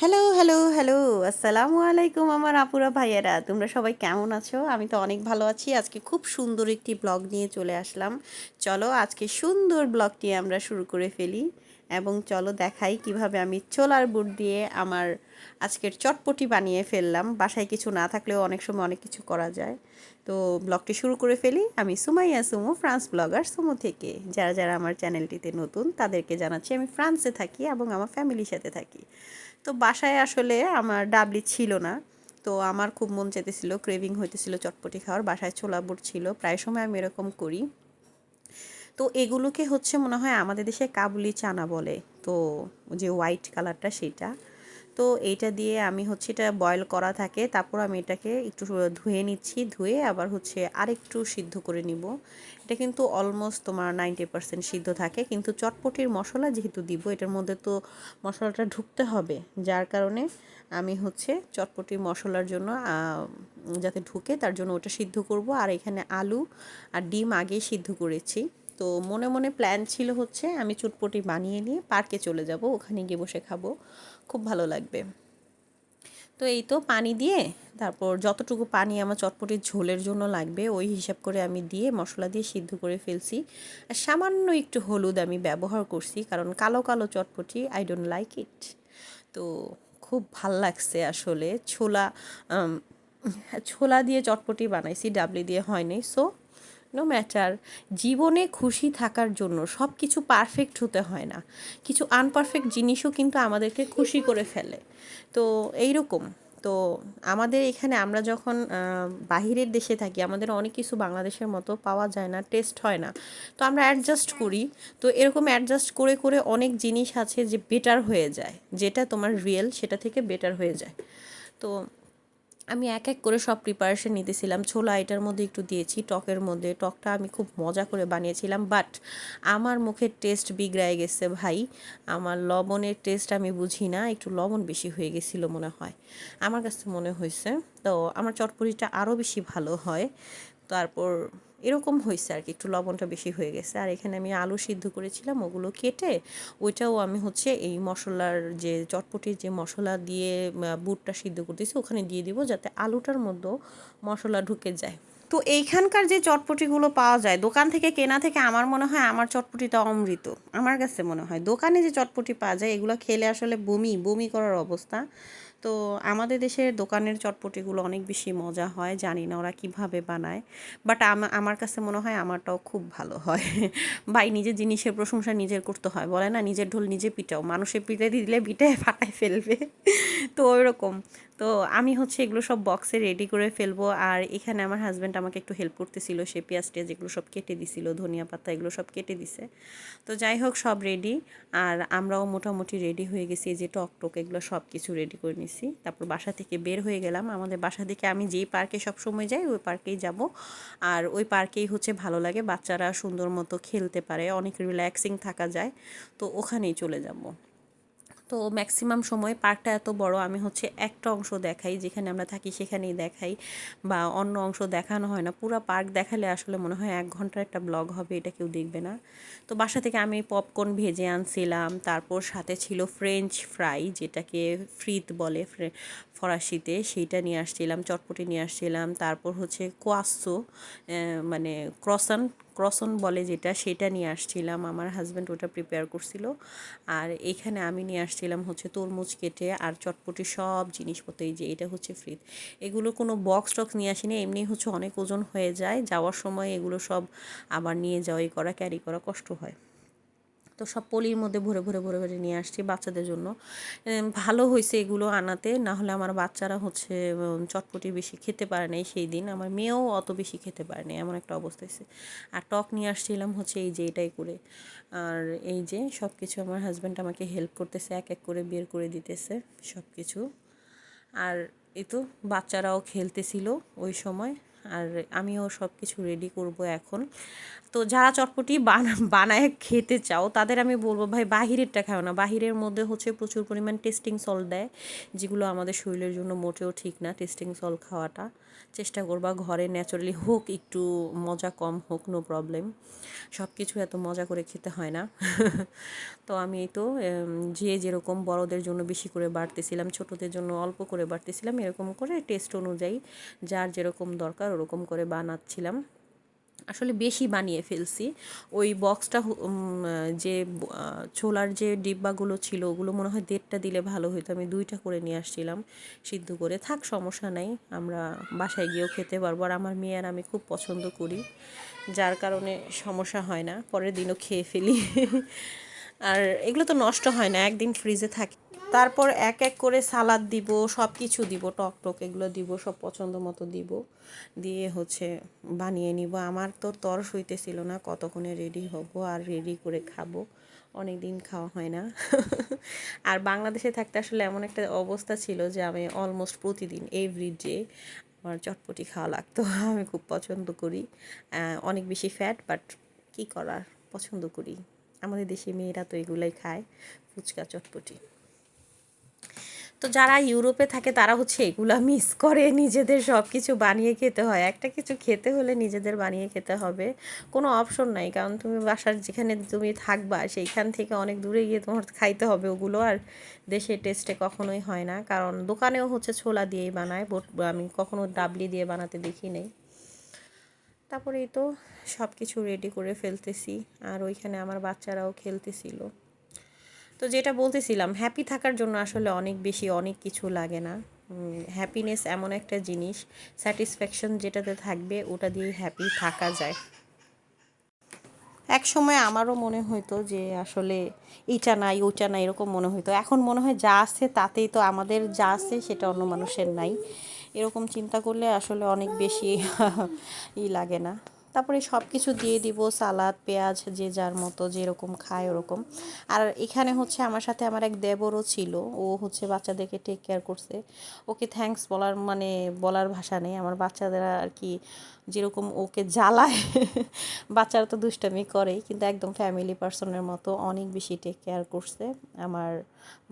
Hello hello hello আসসালামু আলাইকুম আমার আপুরা ভাইয়েরা। তোমরা সবাই কেমন আছো? আমি তো অনেক ভালো আছি। আজকে খুব সুন্দর একটি ব্লগ নিয়ে চলে আসলাম। চলো, আজকে সুন্দর ব্লগটি আমরা শুরু করে ফেলি এবং চলো দেখাই কীভাবে আমি ছোলার বুট দিয়ে আমার আজকের চটপটি বানিয়ে ফেললাম। বাসায় কিছু না থাকলেও অনেক সময় অনেক কিছু করা যায়। তো ব্লগটি শুরু করে ফেলি। আমি সুমাইয়া সুমো, ফ্রান্স ব্লগার সুমো থেকে। যারা যারা আমার চ্যানেলটিতে নতুন, তাদেরকে জানাচ্ছি আমি ফ্রান্সে থাকি এবং আমার ফ্যামিলির সাথে থাকি। তো বাসায় আসলে আমার ডাবলি ছিল না। তো আমার খুব মন চেতেছিল ক্রেভিং হইতেছিল চটপটি খাওয়ার। বাসায় ছোলা বুট ছিল, প্রায় সময় আমি এরকম করি। তো এগুলোকে হচ্ছে মনে হয় আমাদের দেশে কাবুলি চানা বলে। তো যে হোয়াইট কালারটা সেটা। তো এইটা দিয়ে আমি হচ্ছে এটা বয়েল করা থাকে। তারপর আমি এটাকে একটু ধুয়ে নিচ্ছি। ধুয়ে আবার হচ্ছে আরেকটু সিদ্ধ করে নিব। এটা কিন্তু অলমোস্ট তোমার নাইনটি পার্সেন্ট সিদ্ধ থাকে। কিন্তু চটপটির মশলা যেহেতু দিব, এটার মধ্যে তো মশলাটা ঢুকতে হবে। যার কারণে আমি হচ্ছে চটপটির মশলার জন্য যাতে ঢুকে তার জন্য ওটা সিদ্ধ করব। আর এখানে আলু আর ডিম আগে সিদ্ধ করেছি। তো মনে মনে প্ল্যান ছিল হচ্ছে আমি চটপটি বানিয়ে নিয়ে পার্কে চলে যাব, ওখানে গিয়ে বসে খাব। খুব ভালো লাগবে। তো এই তো পানি দিয়ে তারপর যতটুকু পানি আমার চটপটির ঝোলের জন্য লাগবে, ওই হিসাব করে আমি দিয়ে মশলা দিয়ে সিদ্ধ করে ফেলছি। আর সামান্য একটু হলুদ আমি ব্যবহার করছি, কারণ কালো কালো চটপটি আই ডোন্ট লাইক ইট তো খুব ভালো লাগছে আসলে। ছোলা ছোলা দিয়ে চটপটি বানাইছি, ডাবলি দিয়ে হয়নি। সো নো ম্যাটার জীবনে খুশি থাকার জন্য সব কিছু পারফেক্ট হতে হয় না। কিছু আনপারফেক্ট জিনিসও কিন্তু আমাদেরকে খুশি করে ফেলে। তো এইরকম, তো আমাদের এখানে আমরা যখন বাহিরের দেশে থাকি, আমাদের অনেক কিছু বাংলাদেশের মতো পাওয়া যায় না টেস্ট হয় না। তো আমরা অ্যাডজাস্ট করি। তো এরকম অ্যাডজাস্ট করে করে অনেক জিনিস আছে যে বেটার হয়ে যায়। যেটা তোমার রিয়েল সেটা থেকে বেটার হয়ে যায়। তো আমি এক এক করে সব প্রিপারেশন নিতেছিলাম। ছোলা এটার মধ্যে একটু দিয়েছি, টকের মধ্যে। টকটা আমি খুব মজা করে বানিয়েছিলাম বাট আমার মুখের টেস্ট বিগড়ায় গেছে ভাই। আমার লবণের টেস্ট আমি বুঝি না, একটু লবণ বেশি হয়ে গেছিল মনে হয়। আমার কাছে মনে হয়েছে, তো আমার চটপটিটা আরও বেশি ভালো হয়। তারপর এরকম হয়েছে আর কি একটু লবণটা বেশি হয়ে গেছে। আর এখানে আমি আলু সিদ্ধ করেছিলাম, ওগুলো কেটে ওইটাও আমি হচ্ছে এই মশলার যে চটপটির যে মশলা দিয়ে বুটটা সিদ্ধ করতেছি, ওখানে দিয়ে দিব যাতে আলুটার মধ্যেও মশলা ঢুকে যায়। তো এইখানকার যে চটপটিগুলো পাওয়া যায়, দোকান থেকে কেনা থেকে আমার মনে হয় আমার চটপটিটা অমৃত। আমার কাছে মনে হয়। দোকানে যে চটপটি পাওয়া যায়, এগুলো খেলে আসলে বমি বমি করার অবস্থা। তো আমাদের দেশের দোকানের চটপটিগুলো অনেক বেশি মজা হয়, জানি না ওরা কীভাবে বানায়। বাট আমার কাছে মনে হয় আমারটাও খুব ভালো হয়। ভাই, নিজের জিনিসের প্রশংসা নিজের করতে হয়। বলে না, নিজের ঢোল নিজে পিটাও। মানুষের পিঠে দিলে পিঠে ফাটায় ফেলবে। তো ওইরকম। তো আমি হচ্ছে এগুলো সব বক্সে রেডি করে ফেলব। আর এখানে আমার হাজব্যান্ড আমাকে একটু হেল্প করতেছিল, সে পেঁয়াজ টেয়াজ এগুলো সব কেটে দিছিল, ধনিয়া পাতা এগুলো সব কেটে দিছে। তো যাই হোক, সব রেডি আর আমরাও মোটামুটি রেডি হয়ে গেছি। যে টক টক এগুলো সব কিছু রেডি করে নিছি। তারপর বাসা থেকে বের হয়ে গেলাম। আমাদের বাসা থেকে আমি যেই পার্কে সব সময় যাই, ওই পার্কেই যাব। আর ওই পার্কেই হচ্ছে ভালো লাগে, বাচ্চারা সুন্দর মতো খেলতে পারে, অনেক রিল্যাক্সিং থাকা যায়। তো ওখানেই চলে যাব। তো ম্যাক্সিমাম সময় পার্কটা এত বড়, আমি হচ্ছে একটা অংশ দেখাই, যেখানে আমরা থাকি সেখানেই দেখাই বা অন্য অংশ দেখানো হয় না। পুরো পার্ক দেখালে আসলে মনে হয় এক ঘণ্টার একটা ব্লগ হবে, এটা কেউ দেখবে না। তো বাসা থেকে আমি পপকর্ন ভেজে আনছিলাম, তারপর সাথে ছিল ফ্রেঞ্চ ফ্রাই যেটাকে ফ্রিত বলে ফরাসিতে, সেইটা নিয়ে আসছিলাম, চটপটি নিয়ে আসছিলাম, তারপর হচ্ছে কোয়াসো মানে ক্রসান ক্রসন বলে যেটা, সেটা নিয়ে আসছিলাম। আমার হাজব্যান্ড ওটা প্রিপেয়ার করছিল। আর এখানে আমি নিয়ে আসছিলাম হচ্ছে তরমুজ কেটে আর চটপটি সব জিনিসপত্র, এই যে এটা হচ্ছে ফ্রিজ এগুলো কোনো বক্স টক্স নিয়ে আসিনি, এমনি হচ্ছে অনেক ওজন হয়ে যায়। যাওয়ার সময় এগুলো সব আবার নিয়ে যাওয়াই করা ক্যারি করা কষ্ট হয়। তো সব পলির মধ্যে ভরে ভরে ভরে ভরে নিয়ে আসছি বাচ্চাদের জন্য। ভালো হয়েছে এগুলো আনাতে, না হলে আমার বাচ্চারা হচ্ছে চটপটি বেশি খেতে পারে নাই সেই দিন। আমার মেয়েও অত বেশি খেতে পারে নাই, এমন একটা অবস্থা হয়েছে। আর টক নিয়ে আসছিলাম হচ্ছে এই যে এটাই করে। আর এই যে সব কিছু আমার হাজব্যান্ড আমাকে হেল্প করতেছে, এক এক করে বের করে দিতেছে সব কিছু আর এই তো বাচ্চারাও খেলতেছিল ওই সময়। আর আমিও সব কিছু রেডি করব এখন। তো যারা চটপটি বানা, বানায় খেতে চাও, তাদের আমি বলব, ভাই, বাহিরেরটা খাও না। বাহিরের মধ্যে হচ্ছে প্রচুর পরিমাণ টেস্টিং সল্ট দেয়, যেগুলো আমাদের শরীরের জন্য মোটেও ঠিক না টেস্টিং সল খাওয়াটা। চেষ্টা করবা ঘরে ন্যাচারালি হোক, একটু মজা কম হোক নো প্রবলেম সব কিছু এত মজা করে খেতে হয় না। তো আমি এই তো যে যেরকম বড়দের জন্য বেশি করে বাড়তেছিলাম, ছোটদের জন্য অল্প করে বাড়তেছিলাম, এরকম করে টেস্ট অনুযায়ী যার যেরকম দরকার ওরকম করে বানাচ্ছিলাম। আসলে বেশি বানিয়ে ফেলছি। ওই বক্সটা যে ছোলার যে ডিব্বাগুলো ছিল, ওগুলো মনে হয় দেড়টা দিলে ভালো হতো আমি দুইটা করে নিয়ে আসছিলাম, সিদ্ধ করে। থাক, সমস্যা নাই, আমরা বাসায় গিয়েও খেতে পারব। আর আমার মেয়ে আর আমি খুব পছন্দ করি, যার কারণে সমস্যা হয় না। পরের দিনও খেয়ে ফেলি। আর এগুলো তো নষ্ট হয় না, একদিন ফ্রিজে থাকে তারপর এক এক করে সালাদ দিব সব কিছু দিব, টক টক এগুলো দিব, সব পছন্দ মতো দিব। দিয়ে হচ্ছে বানিয়ে নিব। আমার তো তর হইতেছিল না, কতক্ষণে রেডি হব আর রেডি করে খাব অনেক দিন খাওয়া হয় না। আর বাংলাদেশে থাকতে আসলে এমন একটা অবস্থা ছিল যে আমি অলমোস্ট প্রতিদিন এভরি ডে আমার চটপটি খাওয়া লাগতো, আমি খুব পছন্দ করি। অনেক বেশি ফ্যাট বাট কী করার? পছন্দ করি। আমাদের দেশে মেয়েরা তো এগুলোই খায়, ফুচকা, চটপটি। তো যারা ইউরোপে থাকে, তারা হচ্ছে এগুলো মিস করে। নিজেদের সব কিছু বানিয়ে খেতে হয়। একটা কিছু খেতে হলে নিজেদের বানিয়ে খেতে হবে। কোনো অপশন নাই। কারণ তুমি বাসার যেখানে তুমি থাকবা, সেইখান থেকে অনেক দূরে গিয়ে তোমার খাইতে হবে ওগুলো। আর দেশের টেস্টে কখনোই হয় না। কারণ দোকানেও হচ্ছে ছোলা দিয়েই বানায়। আমি কখনো ডাবলি দিয়ে বানাতে দেখি নেই। তারপরে এই তো সব কিছু রেডি করে ফেলতেছি। আর ওইখানে আমার বাচ্চারাও খেলতেছিল। তো যেটা বলতেছিলাম হ্যাপি থাকার জন্য আসলে অনেক বেশি অনেক কিছু লাগে না। হ্যাপিনেস এমন একটা জিনিস স্যাটিসফ্যাকশন যেটাতে থাকবে ওটা দিয়ে হ্যাপি থাকা যায়। এক সময় আমারও মনে হতো যে আসলে এইটা নাই ওইটা নাই, এরকম মনে হতো এখন মনে হয় যা আছে তাতেই তো আমাদের যা আছে সেটা অন্য মানুষের নাই। এরকম চিন্তা করলে আসলে অনেক বেশি ই লাগে না। তারপরে সব কিছু দিয়ে দিব, সালাদ, পেঁয়াজ, যে যার মতো, যেরকম খায় ওরকম। আর এখানে হচ্ছে আমার সাথে আমার এক দেবরও ছিল, ও হচ্ছে বাচ্চাদেরকে টেক কেয়ার করছে। ওকে থ্যাঙ্কস বলার মানে বলার ভাষা নেই, আমার বাচ্চাদের আর কি যেরকম ওকে জ্বালায়, বাচ্চারা তো দুষ্টামি করেই, কিন্তু একদম ফ্যামিলি পার্সনের মতো অনেক বেশি টেক কেয়ার করছে আমার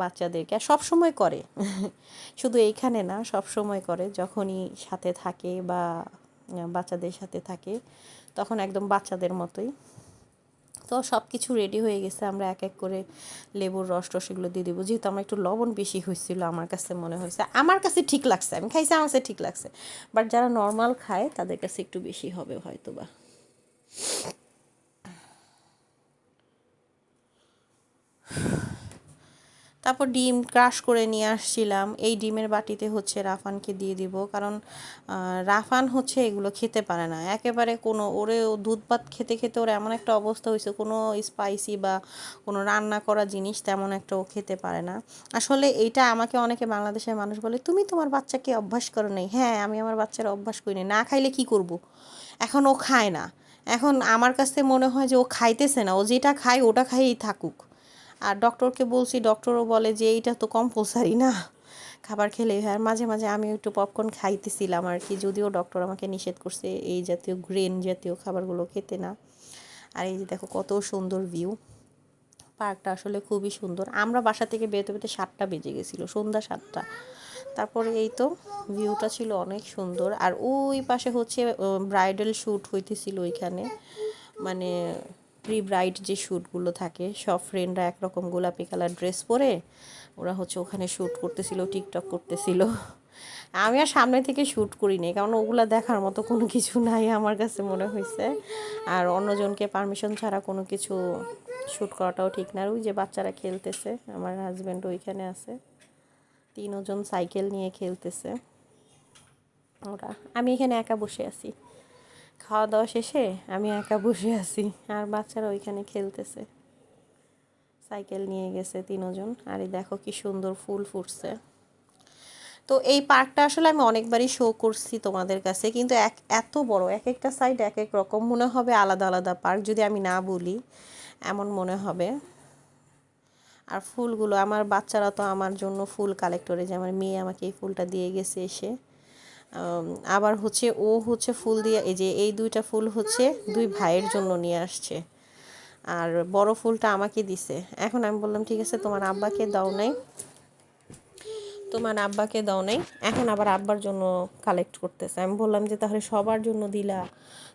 বাচ্চাদেরকে। আর সবসময় করে, শুধু এইখানে না সব সময় করে, যখনই সাথে থাকে বা বাচ্চাদের সাথে থাকে। তখন একদম বাচ্চাদের মতোই। তো সব কিছু রেডি হয়ে গেছে, আমরা এক এক করে লেবুর রস টস এগুলো দিয়ে দেবো। যেহেতু আমার একটু লবণ বেশি হয়েছিল, আমার কাছে মনে হয়েছে। আমার কাছে ঠিক লাগছে, আমি খাইছি, আমার কাছে ঠিক লাগছে। বাট যারা নর্মাল খায়, তাদের কাছে একটু বেশি হবে হয়তো বা তারপর ডিম ক্রাশ করে নিয়ে আসছিলাম। এই ডিমের বাটিতে হচ্ছে রাফানকে দিয়ে দিব। কারণ রাফান হচ্ছে এগুলো খেতে পারে না। একেবারে কোনো ওরে দুধ ভাত খেতে খেতে ওর এমন একটা অবস্থা হয়েছে, কোনো স্পাইসি বা কোনো রান্না করা জিনিস তেমন একটা ও খেতে পারে না। আসলে এইটা আমাকে অনেকে বাংলাদেশের মানুষ বলে, তুমি তোমার বাচ্চাকে অভ্যাস করো নেই? হ্যাঁ আমি আমার বাচ্চার অভ্যাস করি না খাইলে কি করব। এখন ও খায় না। এখন আমার কাছে মনে হয় যে ও খাইতেছে না। ও যেটা খায় ওটা খাইয়েই থাকুক। আর ডক্টরকে বলছি ডক্টরও বলে যে, এইটা তো কম্পালসারি না। খাবার হয়। আর মাঝে মাঝে আমি একটু পপকর্ন খাইতেছিলাম আর কি, যদিও ডক্টর আমাকে নিষেধ করছে এই জাতীয় গ্রেন জাতীয় খাবারগুলো খেতে না। আর এই যে দেখো, কত সুন্দর ভিউ পার্কটা আসলে খুবই সুন্দর। আমরা বাসা থেকে বেরোতে বেরোতে সাতটা বেজে গেছিল, সন্ধ্যা সাতটা। তারপরে এই তো ভিউটা ছিল অনেক সুন্দর। আর ওই পাশে হচ্ছে ব্রাইডাল শ্যুট হইতেছিল ওইখানে। মানে প্রি ব্রাইড যে শ্যুটগুলো থাকে। সব ফ্রেন্ডরা একরকম গোলাপি কালার ড্রেস পরে ওরা হচ্ছে ওখানে শ্যুট করতেছিল টিকটক করতেছিল। আমি আর সামনে থেকে শ্যুট করিনি, কারণ ওগুলো দেখার মতো কোনো কিছু নাই আমার কাছে মনে হয়েছে আর অন্যজনকে পারমিশন ছাড়া কোনো কিছু শ্যুট করাটাও ঠিক না। ওই যে বাচ্চারা খেলতেছে, আমার হাজব্যান্ড ওইখানে আছে। তিনজন সাইকেল নিয়ে খেলতেছে। ওরা, আমি এখানে একা বসে আছি। খাওয়া দাওয়া শেষে আমি একা বসে আছি, আর বাচ্চারা ওইখানে খেলতেছে। সাইকেল নিয়ে গেছে তিনজন। আর দেখো কি সুন্দর ফুল ফুটছে। তো এই পার্কটা আসলে আমি অনেকবারই শো করছি তোমাদের কাছে, কিন্তু এক, এত বড়, এক একটা সাইড এক এক রকম। মনে হবে আলাদা আলাদা পার্ক, যদি আমি না বলি, এমন মনে হবে। আর ফুলগুলো, আমার বাচ্চারা তো আমার জন্য ফুল কালেক্ট করে যে আমার মেয়ে আমাকে এই ফুলটা দিয়ে গেছে এসে। আবার হচ্ছে ও হচ্ছে ফুল দিয়ে এই যে এই দুইটা ফুল হচ্ছে দুই ভাইয়ের জন্য নিয়ে আসছে। আর বড় ফুলটা আমাকে দিছে। এখন আমি বললাম, ঠিক আছে, তোমার আব্বাকে দাও নাই। তোমার আব্বাকে দাও নাই। এখন আবার আব্বার জন্য কালেক্ট করতেছে। আমি বললাম যে, তাহলে সবার জন্য দিলা।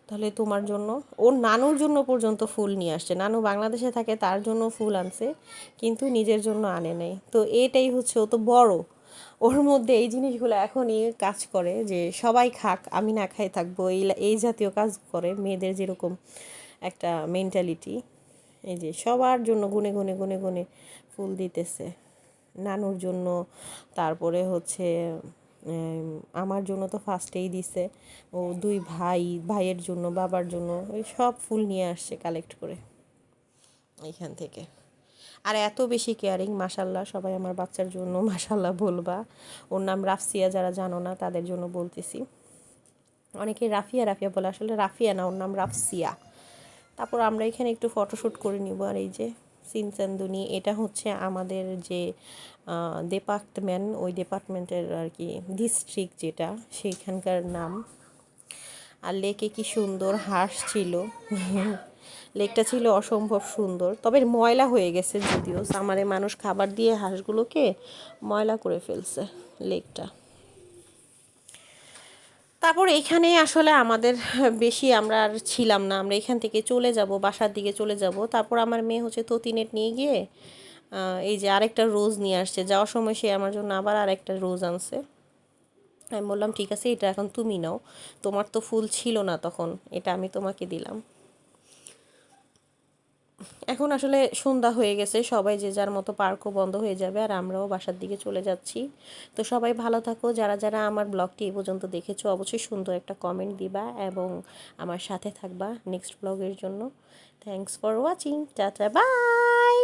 তাহলে তোমার জন্য। ওর নানুর জন্য পর্যন্ত ফুল নিয়ে আসছে। নানু বাংলাদেশে থাকে, তার জন্য ফুল আনছে, কিন্তু নিজের জন্য আনে নাই। তো এটাই হচ্ছে, ও তো বড়। ওর মধ্যে এই জিনিসগুলো এখনই কাজ করে যে সবাই খাক, আমি না খাই থাকব। এই এই জাতীয় কাজ করে মেয়েদের যেরকম একটা মেন্টালিটি এই যে সবার জন্য গুনে গুনে গুনে গুনে ফুল দিতেছে। নানুর জন্য, তারপরে হচ্ছে আমার জন্য তো ফার্স্টেই দিছে। ও দুই ভাই, ভাইয়ের জন্য, বাবার জন্য ওই সব ফুল নিয়ে আসছে কালেক্ট করে। এইখান থেকে। আর এত বেশি কেয়ারিং মাসাল্লাহ সবাই আমার বাচ্চার জন্য মাসাল্লাহ বলবা। ওর নাম রাফসিয়া, যারা জানো না, তাদের জন্য বলতেছি। অনেকে রাফিয়া রাফিয়া বলে, আসলে রাফিয়া না, ওর নাম রাফসিয়া। তারপর আমরা এখানে একটু ফটোশ্যুট করে নিব, আর এই যে সিনচান্দুনি, এটা হচ্ছে আমাদের যে ডিপার্টমেন্ট ওই ডিপার্টমেন্টের আর কি ডিস্ট্রিক্ট যেটা, সেইখানকার নাম। আর লেকে কি সুন্দর হাঁস ছিল। লেকটা ছিল অসম্ভব সুন্দর। তবে ময়লা হয়ে গেছে যদিও। সামারে মানুষ খাবার দিয়ে হাঁসগুলোকে ময়লা করে ফেলছে লেকটা। তারপর এখানে আসলে আমাদের বেশি আমরা আর ছিলাম না। আমরা এখান থেকে চলে যাব, বাসার দিকে চলে যাব। তারপর আমার মেয়ে হচ্ছে ততিনেট নিয়ে গিয়ে এই যে আরেকটা রোজ নিয়ে আসছে। যাওয়ার সময় সে আমার জন্য আবার আরেকটা রোজ আনছে। আমি বললাম, ঠিক আছে, এটা এখন তুমি নাও। তোমার তো ফুল ছিল না তখন। এটা আমি তোমাকে দিলাম। এখন আসলে সন্ধ্যা হয়ে গেছে, সবাই যে যার মতো পার্কও বন্ধ হয়ে যাবে আর আমরাও বাসার দিকে চলে যাচ্ছি। তো সবাই ভালো থাকো, যারা যারা আমার ব্লগটি এ পর্যন্ত দেখেছ অবশ্যই সুন্দর একটা কমেন্ট দিবা এবং আমার সাথে থাকবা নেক্সট ব্লগের জন্য। Thanks for watching tata bye